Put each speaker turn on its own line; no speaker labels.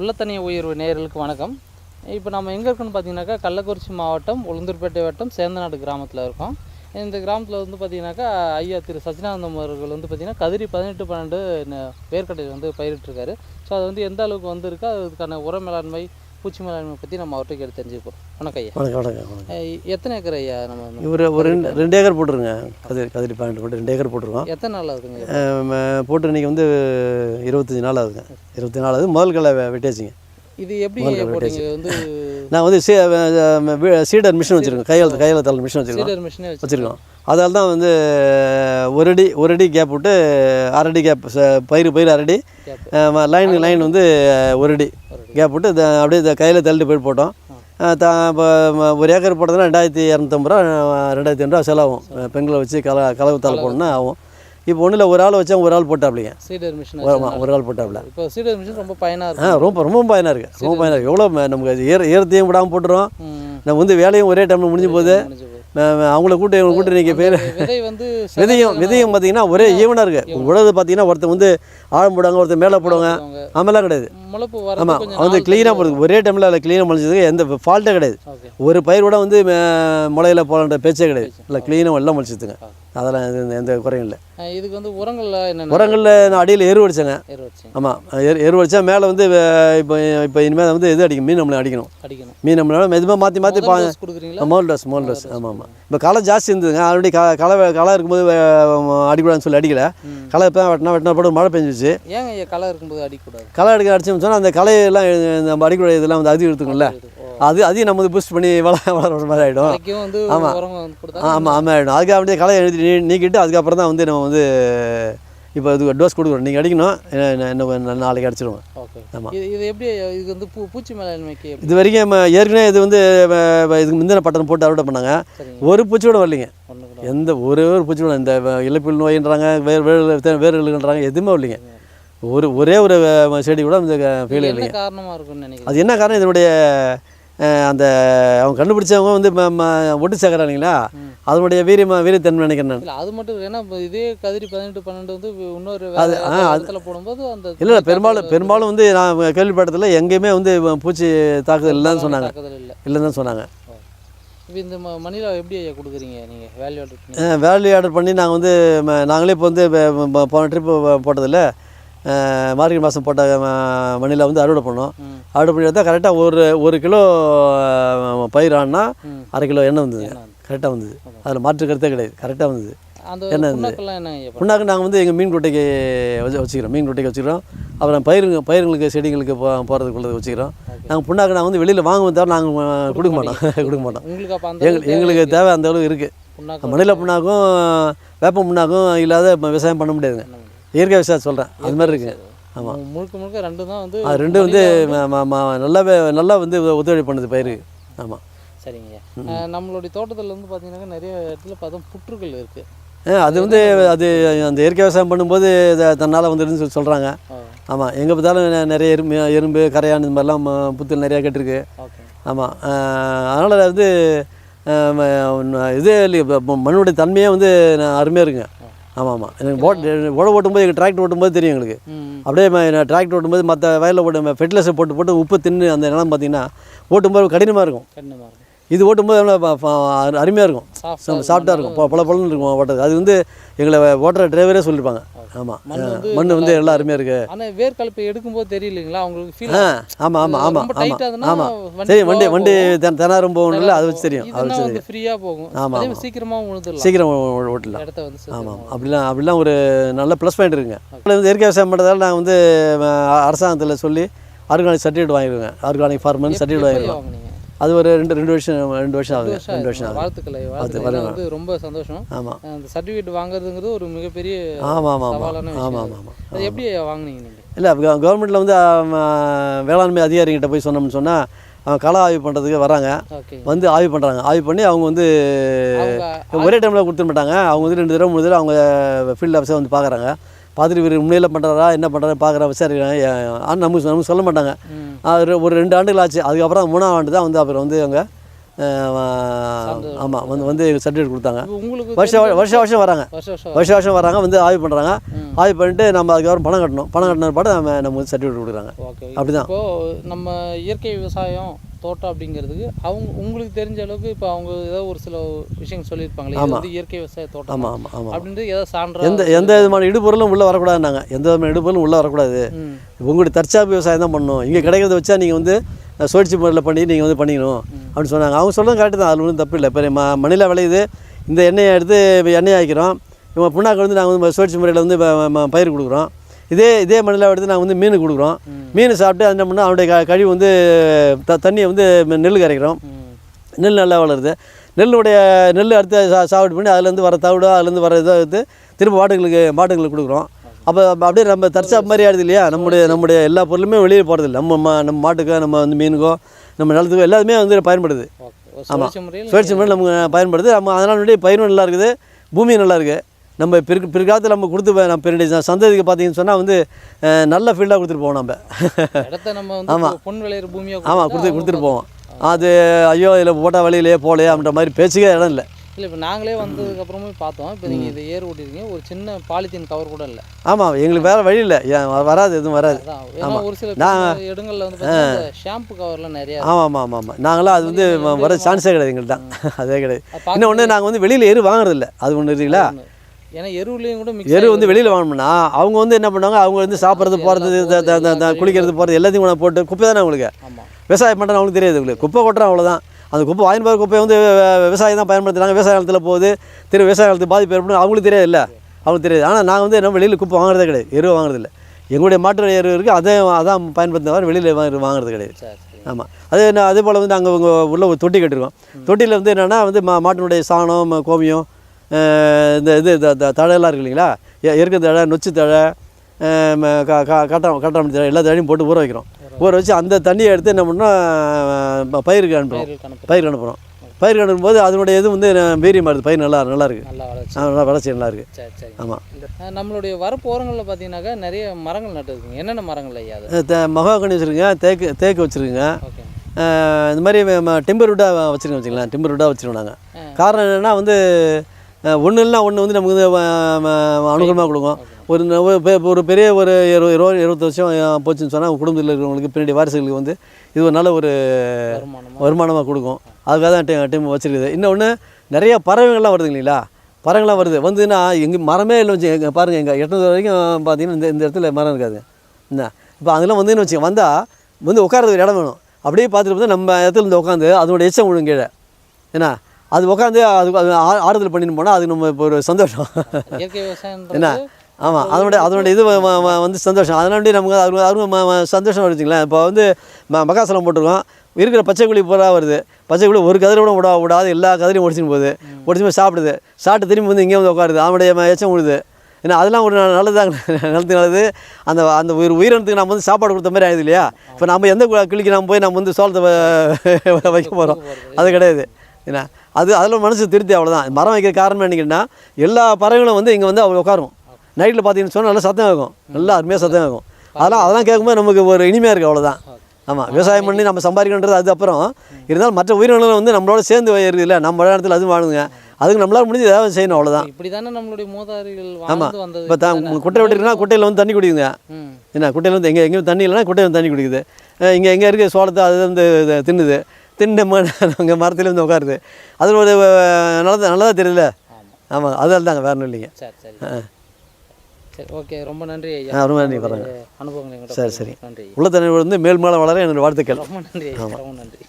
உள்ளத்தனிய உயர்வு நேர்களுக்கு வணக்கம். இப்போ நம்ம எங்கே இருக்கோம்னு பார்த்தீங்கன்னாக்கா கள்ளக்குறிச்சி மாவட்டம் உளுந்தூர்பேட்டை வட்டம் சேந்தநாடு கிராமத்தில் இருக்கோம். இந்த கிராமத்தில் வந்து பார்த்தீங்கன்னாக்கா ஐயா திரு சச்சினானந்தம் அவர்கள் வந்து பார்த்திங்கன்னா கதிரி பதினெட்டு பன்னெண்டு ந- வந்து பயிரிட்டிருக்காரு. ஸோ அது வந்து எந்த அளவுக்கு வந்திருக்கு? அதுக்கான உர மேலாண்மை பூச்சி மேலாண்மை பற்றி நம்ம அவர்கிட்ட கேட்டு தெரிஞ்சுப்போம் வணக்கம் ஐயா.
வணக்கம் வணக்கம்
எத்தனை ஏக்கர் ஐயா நம்ம
இவர் ஒரு ரெண்டு ரெண்டு ஏக்கர் போட்டுருங்க. கதிரி கதிரி பாயிண்ட் போட்டு ரெண்டு ஏக்கர் போட்டிருக்கோம்.
எத்தனை நாள் ஆகுதுங்க
போட்டு இன்றைக்கி வந்து இருபத்தஞ்சி நாள் ஆகுதுங்க. இருபத்தி நாள் ஆகுது. முதல் வெ- வெட்டியாச்சுங்க.
இது எப்படி வந்து
நான் வந்து சீ சீடர் மிஷின் வச்சுருக்கோம். கையால் கையால் தள்ள மிஷின் வச்சுருக்கோம். வச்சுருக்கோம். அதால் தான் வந்து ஒரு அடி ஒரு அடி கேப் விட்டு அரை அடி கேப் பயிர் பயிர் அரடி. லைன் லைன் வந்து ஒரு அடி. கேப் விட்டு இத அப்படியே இத கையில் தள்ளிட்டு போய் போட்டோம். த இப்போ ஒரு ஏக்கர் போட்டதுன்னா ரெண்டாயிரத்தி இரநூத்தம்பது ரூபா ரெண்டாயிரத்தி ஐநூறுரூவா செலவாகும். அஹ் பெண்களை வச்சு கல கலவு. தாள் போடணும்னா ஆகும். இப்போ ஒன்றும் இல்லை ஒரு ஆள் வச்சா ஒரு ஆள் போட்டாப்லிங்க.
சீடர் மிஷின்
ஆமாம் ஒரு ஆள் போட்டாப்ல.
இப்போ சீடர் மிஷின் ரொம்ப பயனாக
ஆ
இருக்கு
ரொம்ப ரொம்ப பயனாக இருக்குது ரொம்ப பயனாக இருக்குது எவ்வளோ நமக்கு ஈர ஈரத்தையும் விடாமல் போட்டுரும். நம்ம வந்து வேலையும் ஒரே டைமில் முடிஞ்சு போகுது. அவங்கள கூட்டு இவங்களை கூட்டு நீங்கள் பேர் விதையும் விதையும் பார்த்தீங்கன்னா ஒரே ஈவனாக இருக்குது உழவு பார்த்தீங்கன்னா ஒருத்தர் வந்து ஆழம் போடுவாங்க ஒருத்தர் மேலே போடுவாங்க. ஆமெல்லாம் கிடையாது. ஆமாம் வந்து க்ளீனாக போடுது. ஒரே டைமில் அதில் க்ளீனாக முளைச்சதுக்கு எந்த ஃபால்ட்டே கிடையாது. ஒரு பயிர் கூட வந்து முளையில போகலான்ற பேச்சே கிடையாது. இல்லை க்ளீனாக எல்லாம் முளைச்சிதுங்க அதெல்லாம் எந்த- எந்த குறையும் இல்லை.
இதுக்கு வந்து உரங்கள்ல என்னென்ன?
உரங்களில் நான் அடியில் எரு அடித்தேங்க ஆமாம் எரு எரு அடித்தா மேலே வந்து இப்போ இப்போ இனிமேல் வந்து இது அடிக்கும் மீன் நம்மளை அடிக்கணும்.
அடிக்கணும்.
மீன் நம்மளால மெதுவாக மாற்றி மாற்றி பா மோல் ட்ரெஸ் மோல் ட்ரெஸ் ஆமாம் ஆமாம் இப்போ களை ஜாஸ்தி இருந்ததுங்க. ஆல்ரெடி க களை களை இருக்கும்போது அடிக்கூடாதுன்னு சொல்லி அடிக்கல. களை இப்போ வெட்டினா வெட்டினா போட்டு மழை பெஞ்சிச்சு
ஏங்க களை இருக்கும்போது அடிக்கக்கூடாது
களை அடிக்க அடிச்சோம்னு சொன்னால் அந்த களையெல்லாம் நம்ம அடிக்கூட இதெல்லாம் வந்து அதிகம் எடுத்துக்கணும்ல. அது அதையும் நம்ம பூஸ்ட் பண்ணி வள வளர மாதிரி ஆகிடும்
களைக்கும் வந்து
ஆமா.
உரம் வந்து கொடுத்தா
ஆமாம் ஆமாம் ஆகிடும் அதுக்கு அப்படியே களை எழுதி நீக்கிட்டு அதுக்கப்புறம் தான் வந்து நம்ம வந்து இப்போ இது டோஸ் கொடுக்குறோம் நீங்கள் அடிக்கணும் இன்னும் நாளைக்கு அடிச்சிடுவோம்
ஓகே
ஆமா.
இது எப்படி? இது வந்து பூ பூச்சி மேலாண்மைக்கு?
இது வரைக்கும் நம்ம ஏற்கனவே இது வந்து இதுக்கு முந்தின பட்டம் போட்டு அறுவடை பண்ணாங்க. ஒரு பூச்சி கூட வரலைங்க எந்த ஒரே ஒரு பூச்சி கூட இந்த இலைப்புல் நோயின்றாங்க வேறு வேறு வேறு இழுக்குன்றாங்க எதுவுமே இல்லைங்க ஒரு ஒரே ஒரு செடி கூட இந்த ஃபெயில் இல்லைங்க
இருக்கும்னு நினைக்கிறேன்
அது என்ன காரணம்? இதனுடைய அந்த அவங்க கண்டுபிடிச்சவங்க வந்து ஒட்டு சேர்க்குறாங்க இல்லைங்களா
ம். அதனுடைய
வீரியமா வீரியத்தன்மை நினைக்கிறேன் நான்.
அது மட்டும் ஏன்னா இதே கதிரி பதினெட்டு பன்னெண்டு வந்து இன்னொரு
அது-
போடும்போது அந்த
இல்லை இல்லை பெரும்பாலும் பெரும்பாலும் வந்து நான் கேள்விப்பட்டதில் எங்கேயுமே வந்து பூச்சி தாக்குதல் இல்லைன்னு சொன்னாங்க. இல்லைன்னு தான் சொன்னாங்க
இப்போ இந்த மணிலா எப்படி ஐயா கொடுக்குறீங்க? நீங்க வேல்யூ ஆர்டர்
வேல்யூ ஆர்டர் பண்ணி நாங்கள் வந்து நாங்களே இப்போ வந்து போன ட்ரிப்பு போட்டதில் மார்கழி மாதம் போட்ட ம- மணியில் வந்து அறுவடை பண்ணோம். அறுவடை பண்ணி எடுத்தால் கரெக்டாக ஒரு ஒரு கிலோ பயிர் ஆனா அரை கிலோ எண்ணெய் வந்தது.
வந்து?
கரெக்டாக வந்தது. அதில் மாற்று கருத்தே கிடையாது. கரெக்டாக வந்தது.
ஐயா பண்ணுறது?
புண்ணாக்கு நாங்கள் வந்து எங்கள் மீன் குட்டைக்கு வச்சு வச்சுக்கிறோம். மீன் குட்டைக்கு வச்சுக்கிறோம். அப்புறம் பயிருங்க பயிருங்களுக்கு செடிங்களுக்கு போ போகிறதுக்குள்ளது வச்சுக்கிறோம். நாங்கள் புண்ணாக்கு நாங்கள் வந்து வெளியில் வாங்குவோம் தவிர நாங்கள் கொடுக்க மாட்டோம். கொடுக்க மாட்டோம். எங்களுக்கு எங்களுக்கு தேவை அந்த அளவுக்கு இருக்குது மணில புண்ணாக்கும் வேப்ப புண்ணாக்கும் இல்லாத விவசாயம் பண்ண முடியாதுங்க. இயற்கை விவசாயம் சொல்கிறேன் அது மாதிரி இருக்குங்க ஆமாம்
முழுக்க முழுக்க ரெண்டும் தான் வந்து
ரெண்டும் வந்து நல்லாவே நல்லா வந்து ஒத்துழைப்பு பண்ணுது பயிருக்கு. ஆமாம்
சரிங்க. நம்மளுடைய தோட்டத்தில் வந்து பார்த்தீங்கன்னா நிறைய இடத்துல பார்த்தா புற்றுகள் இருக்கு.
அது வந்து அது அந்த இயற்கை விவசாயம் பண்ணும்போது தன்னால் வந்துடுன்னு சொல்லி சொல்கிறாங்க ஆமாம் எங்கே பார்த்தாலும் நிறைய எறும்பு எறும்பு கரையான் இந்த மாதிரிலாம் புத்தில் நிறையா கட்டிருக்கு. ஆமாம் அதனால் வந்து இதே மண்ணுடைய தன்மையே வந்து அருமையாக இருக்குங்க. ஆமாம். ஆமாம் எனக்கு போட் உழவு ஓட்டும்போது எங்கள் டிராக்டர் ஓட்டும்போது தெரியும் எங்களுக்கு. அப்படியே டிராக்டர் ஓட்டும்போது மற்ற வயலில் ஓட்டும் ஃபெர்டிலைசர் போட்டு போட்டு உப்பு தின்னு அந்த நிலம் பார்த்தீங்கன்னா ஓட்டும்போது கடினமாக இருக்கும்.
கடினமாக இருக்கும்.
இது ஓட்டும்போது அருமையாக இருக்கும்.
சாஃப்டாக
இருக்கும். பொல பொலன்னு இருக்கும் ஓட்டுறது. அது வந்து எங்களை ஓட்டுற டிரைவரே சொல்லியிருப்பாங்க ஆமாம்
மண் வந்து
மண் வந்து எல்லாம் அருமையாக இருக்குது
ஆனால் வேர்க்கலப்பை எடுக்கும்போது தெரியலைங்களா? அவங்களுக்கு
ஆ ஆமாம் ஆமாம் ஆமாம் ஆமாம் ஆமாம் சரி வண்டி வண்டி தெ- திணறும் போகணும்ல அதை வச்சு தெரியும். அதை வச்சு
ஃப்ரீயாக போகும்.
ஆமா,
அதே
ஆமா.
மாதிரி சீக்கிரமாக
சீக்கிரம் ஓட்டலாம். ஆமாம் அப்படிலாம் அப்படிலாம் ஒரு நல்ல ப்ளஸ் பாயிண்ட் இருக்குங்க. வந்து இயற்கை விவசாயம் பண்ணுறதால நாங்கள் வந்து அரசாங்கத்தில் சொல்லி ஆர்கானிக் சர்டிஃபிகேட் வாங்கிடுவேன். ஆர்கானிக் ஃபார்மர் சர்டிஃபிகேட் வாங்கிடுவோம் அது ஒரு ரெண்டு ரெண்டு வருஷம் ரெண்டு வருஷம் ஆகுது. ரெண்டு வருஷம்
ஆகுது. வாழ்த்துக்களை. வாழ்த்துக்கள். வந்து ரொம்ப சந்தோஷம்.
ஆமாம்
அந்த சர்டிஃபிகேட் வாங்குறதுங்கிறது ஒரு மிகப்பெரிய
ஆமாம் ஆமாம் ஆமாம் ஆமாம்
அது.
ஆமாம்
அது எப்படி வாங்குனீங்க நீங்கள்
இல்லை கவர்மெண்ட்டில் வந்து வேளாண்மை அதிகாரிகிட்ட போய் சொன்னோம்னு சொன்னால் அவங்க கள ஆய்வு பண்ணுறதுக்கு வராங்க. வந்து ஆய்வு பண்ணுறாங்க ஆய்வு பண்ணி அவங்க வந்து ஒரே டைமில் கொடுத்துட மாட்டாங்க. அவங்க வந்து ரெண்டு தடவை மூணு தடவை அவங்க ஃபீல்டு ஆஃபீஸை வந்து பார்க்குறாங்க பார்த்துட்டு இவர் உண்மையில் பண்ணுறாரா என்ன பண்ணுறாரு பார்க்குறா விசாரிக்கிறாங்க ஆனால் நமக்கு நமக்கு சொல்ல மாட்டாங்க. அது ஒரு ரெண்டு ஆண்டுகள் ஆச்சு. அதுக்கப்புறம் மூணாம் ஆண்டு தான் வந்து அப்புறம் வந்து அவங்க ஆமாம் வந்து வந்து சர்டிஃபிகேட் கொடுத்தாங்க. வருஷம் வருஷம் வருஷம் வராங்க.
வருஷம் வருஷம்
வராங்க வந்து ஆய்வு பண்ணுறாங்க ஆய்வு பண்ணிட்டு நம்ம அதுக்கப்புறம் பணம் கட்டணும். பணம் கட்டின பாடு நம்ம நமக்கு சர்டிஃபிகேட் கொடுக்குறாங்க. அப்படிதான்.
இப்போ நம்ம இயற்கை விவசாயம் தோட்டம் அப்படிங்கிறதுக்கு அவங்க உங்களுக்கு தெரிஞ்ச அளவுக்கு இப்போ அவங்க ஏதோ ஒரு சில விஷயங்கள் சொல்லியிருப்பாங்களே வந்து இயற்கை விவசாய தோட்டம்
ஆமாம் ஆமாம் ஆமாம்
அப்படின்றது ஏதோ சான்றா
எந்த எந்த விதமான இடுபொருளும் உள்ளே வரக்கூடாதுன்னாங்க. எந்த விதமான இடுபொருளும் உள்ளே வரக்கூடாது. உங்களுடைய தற்சார்பு விவசாயம் தான் பண்ணணும். இங்கே கிடைக்கிறத வச்சா நீங்கள் வந்து சுழற்சி முறையில் பண்ணி நீங்கள் வந்து பண்ணிக்கணும் அப்படின்னு சொன்னாங்க. அவங்க சொல்கிறது கரெக்டு தான். அது ஒன்றும் தப்பு இல்லை. இப்போ ம மண்ணில் விளையுது. இந்த எண்ணெயை எடுத்து எண்ணெய் ஆக்கிக்கிறோம். இவங்க புண்ணாக்கு வந்து நாங்கள் வந்து சுழற்சி முறையில் வந்து பயிர் கொடுக்குறோம். இதே இதே மண்ணில் எடுத்து நாங்கள் வந்து மீன் கொடுக்குறோம். மீன் சாப்பிட்டு அது என்ன பண்ணால் அவனுடைய கழிவு வந்து த தண்ணியை வந்து நெல் கரைக்கிறோம் நெல் நல்லா வளருது. நெல்லுடைய நெல் அடுத்து சா சாகுபடி பண்ணி அதுலேருந்து வர தவிடு அதுலேருந்து வர இதை வந்து திரும்ப மாடுகளுக்கு மாடுகளுக்கு கொடுக்குறோம். அப்போ அப்படியே நம்ம தற்சாப்பு மாதிரி ஆடுது இல்லையா? நம்முடைய நம்முடைய எல்லா பொருளுமே வெளியே போகிறதில்ல நம்ம மா- நம்ம மாட்டுக்கோ நம்ம வந்து மீனுக்கோ நம்ம நிலத்துக்கோ எல்லாமே வந்து பயன்படுது.
ஒரு சுழற்சி முறையில்
நமக்கு பயன்படுது. நம்ம அதனால் பயிரும் நல்லா இருக்குது. பூமியும் நல்லா இருக்குது. நம்ம பிற்கு பிற்காலத்தில் நம்ம கொடுத்து நம்ம ச- சந்ததிக்கு பார்த்தீங்கன்னு சொன்னால் வந்து நல்ல ஃபீல்டாக கொடுத்துட்டு போவோம் நம்ம.
இடத்த நம்ம வந்து பொன் விளையிற பூமியாக
ஆமாம் கொடுத்து கொடுத்துட்டு போவோம். அது ஐயோ இதில் போட்டால் வழியிலே போகலையே அப்படின்ற மாதிரி பேச்சுக்கே இடம் இல்லை.
இல்லை இப்போ நாங்களே வந்ததுக்கு அப்புறமே பார்த்தோம். இப்போ நீங்கள் இதை ஏர் ஓட்டிருக்கீங்க. ஒரு சின்ன பாலித்தீன் கவர் கூட இல்லை.
ஆமாம் எங்களுக்கு வேறு வழி இல்லை. வராது எதுவும் வராது.
ஏன்னா ஒரு சில இடங்கள்ல வந்து ஷாம்பு கவர்லாம் நிறையா
ஆமாம் ஆமாம் ஆமாம் ஆமாம் நாங்களாம் அது வந்து வர சான்ஸே கிடையாது எங்கள்கிட்ட அதே கிடையாது.
பார்க்க
இன்னொன்று நாங்கள் வந்து வெளியில் எரு வாங்குறதில்ல அது ஒன்று இருக்குங்களா.
ஏன்னா எருவுலையும் கூட
எரு வந்து வெளியில் வாங்கினோம்னா அவங்க வந்து என்ன பண்ணுவாங்க? அவங்க வந்து சாப்பிட்றது போகிறது குளிக்கிறது போகிறது எல்லாத்தையும் கொண்டு போட்டு குப்பை தானே அவங்களுக்கு? விவசாயம் பண்ணுறது அவங்களுக்கு தெரியாது உங்களுக்கு குப்பை கொட்டுறோம் அவ்வளோதான் அந்த குப்பை வாங்கி போகிற குப்பையை வந்து விவசாயம் தான் பயன்படுத்துகிறாங்க விவசாய நிலத்தில் போகுது. திரு விவசாய நிலத்துக்கு பாதிப்பு ஏற்படும். அவங்களுக்கு தெரியாது இல்லை? அவங்களுக்கு தெரியாது. ஆனால் நாங்கள் வந்து நம்ம வெளியில் குப்பை வாங்குறதே கிடையாது. எரு வாங்குறதில்ல. எங்களுடைய மாட்டு எரு இருக்குது அதே அதான் பயன்படுத்துறத வெளியில் வாங்கி வாங்குறது கிடையாது. ஆமாம் அதே என்ன அதே போல் வந்து நாங்கள் உங்க உள்ள ஒரு தொட்டி கட்டிருக்கோம். தொட்டியில் வந்து என்னென்னா வந்து மா மாட்டினுடைய சாணம் கோமியம் இந்த இது தழையெல்லாம் இருக்கு இல்லைங்களா? எ- எருக்க தழை நொச்சு தழை காட்டாம் காட்டாமணி தழை எல்லா தழையும் போட்டு ஊற வைக்கிறோம். ஊற வச்சு அந்த தண்ணியை எடுத்து என்ன பண்ணோம் பயிருக்கு அனுப்புகிறோம் பயிருக்கு அனுப்புகிறோம் பயிருக்கு அனுப்பும்போது அதனுடைய இது வந்து வீரியமாக இருக்குது பயிர் நல்லா நல்லா இருக்குது
நல்லா வளர்ச்சி.
நல்லா இருக்குது ஆமாம்
நம்மளுடைய வரப்பு ஓரங்களில் பார்த்தீங்கன்னாக்கா நிறைய மரங்கள் நட்டுருக்குங்க. என்னென்ன மரங்கள் ஐயா
மகாகனி வச்சுருங்க தேக்கு தேக்கு வச்சுருக்குங்க. இந்த மாதிரி டிம்பர் வுட்டாக வச்சுருக்கோம் வச்சுக்கலாம் டிம்பர் வுட்டாக வச்சுருக்கோம் நாங்கள். காரணம் என்னென்னா வந்து ஒன்று இல்லைனா ஒன்று வந்து நமக்கு வந்து அனுகூலமாக கொடுக்கும். ஒரு ஒரு பெ- ஒரு பெரிய ஒரு இருபது இருபது இருபது வருஷம் போச்சுன்னு சொன்னால் குடும்பத்தில் இருக்கிறவங்களுக்கு பின்னாடி வாரிசுகளுக்கு வந்து இது ஒரு நல்ல ஒரு
வருமானமா?
வருமானமாக கொடுக்கும். அதுக்காக தான் டீம் டீம் வச்சுருக்குது. இன்னொன்று நிறைய பறவைகள்லாம் வருது இல்லைங்களா? பறவைகள்லாம் வருது. வந்துன்னா எங்கே மரமே இல்லை வச்சு எங்கள் பாருங்கள் எங்கள் எட்நூறு வரைக்கும் பார்த்தீங்கன்னா இந்த இந்த இடத்துல மரம் இருக்காது. என்ன? இப்போ அதெல்லாம் வந்துன்னு வச்சுங்க வந்தால் வந்து உட்காரதுக்கு ஒரு இடம் வேணும். அப்படியே பார்த்துட்டு பார்த்தா நம்ம இடத்துல இருந்து உட்காந்து அதோட எச்சம் விழும் கீழே. என்ன? அது உட்காந்து அது அது ஆ- ஆறுதல் பண்ணிட்டு போனால் அது நம்ம இப்போ ஒரு சந்தோஷம்.
இயற்கை விவசாயம்
என்ன? ஆமாம் அதனுடைய அதனுடைய இது வ- வ- வ- வந்து சந்தோஷம். அதனால நமக்கு அது அருமை சந்தோஷம் வச்சுங்களேன் இப்போ வந்து ம மகாசலம் போட்டிருக்கோம். இருக்கிற பச்சை குழி பூரா வருது. பச்சை குழி ஒரு கதிரை கூட விடா விடாது. எல்லா கதிரையும் ஒடிச்சுன்னு போகுது. ஒடிச்சு போய் சாப்பிடுது. சாப்பிட்டு திரும்பி வந்து இங்கே வந்து உட்காருது அவனுடைய ம- எச்சம் விழுது ஏன்னா அதெல்லாம் ஒரு ந- நல்லதாங்க நிலத்துக்கு நல்லது. அந்த அந்த உயிர் உயிரினத்துக்கு நம்ம வந்து சாப்பாடு கொடுத்த மாதிரி ஆகுது இல்லையா? இப்போ நம்ம எந்த கு- கிளிக்கு நம்ம போய் நம்ம வந்து சோளத்தை வ- வைக்க போகிறோம் அது கிடையாது. ஏன்னா அது அதில் மனசு திருப்தி அவ்வளோதான் மரம் வைக்கிற காரணம் என்னங்கன்னா எல்லா பறவைகளும் வந்து இங்கே வந்து அவங்க உட்காரும் நைட்டில் பார்த்தீங்கன்னு சொன்னால் நல்லா சத்தம் இருக்கும். நல்லா அருமையாக சத்தம் இருக்கும். அதெல்லாம் அதெல்லாம் கேட்கும்போது நமக்கு ஒரு இனிமையாக இருக்குது அவ்வளோதான் ஆமாம் விவசாயம் பண்ணி நம்ம சம்பாதிக்கணுன்றது அது அப்புறம். இருந்தாலும் மற்ற உயிரினங்களும் வந்து நம்மளோட சேர்ந்து இருக்குது இல்லை நம்ம இடத்துல அதுவும் வாழுங்க. அதுக்கு நம்மளால் முடிஞ்சு ஏதாவது செய்யணும் அவ்வளோதான்
இப்படி தானே நம்மளுடைய வாழ்ந்து வந்தது.
இப்போ தான் குட்டை வெட்டிருக்குன்னா குட்டையில் வந்து தண்ணி குடிக்குங்க. என்ன குட்டையில் வந்து எங்கே எங்கேயும் தண்ணி இல்லைன்னா குட்டையில் வந்து தண்ணி குடிக்குது. இங்கே எங்கே இருக்க சோளத்தை அது வந்து தின்னுது. தின்னு அங்கே மரத்துல வந்து உட்காருது. அது ஒரு நல்லதா நல்லதா தெரியல
ஆமாம்
அதெல்லாம் தாங்க வேற இல்லைங்க.
சரி சரி. சரி ஓகே. ரொம்ப நன்றி ஐயா.
ஆ, ரொம்ப நன்றி,
உங்களுடைய அனுபவங்களை
சரி சரி.
நன்றி
உள்ள தண்ணி வந்து மேல் மேலே வளர என்னோட வாழ்த்துக்கள்.
ரொம்ப நன்றி ரொம்ப நன்றி.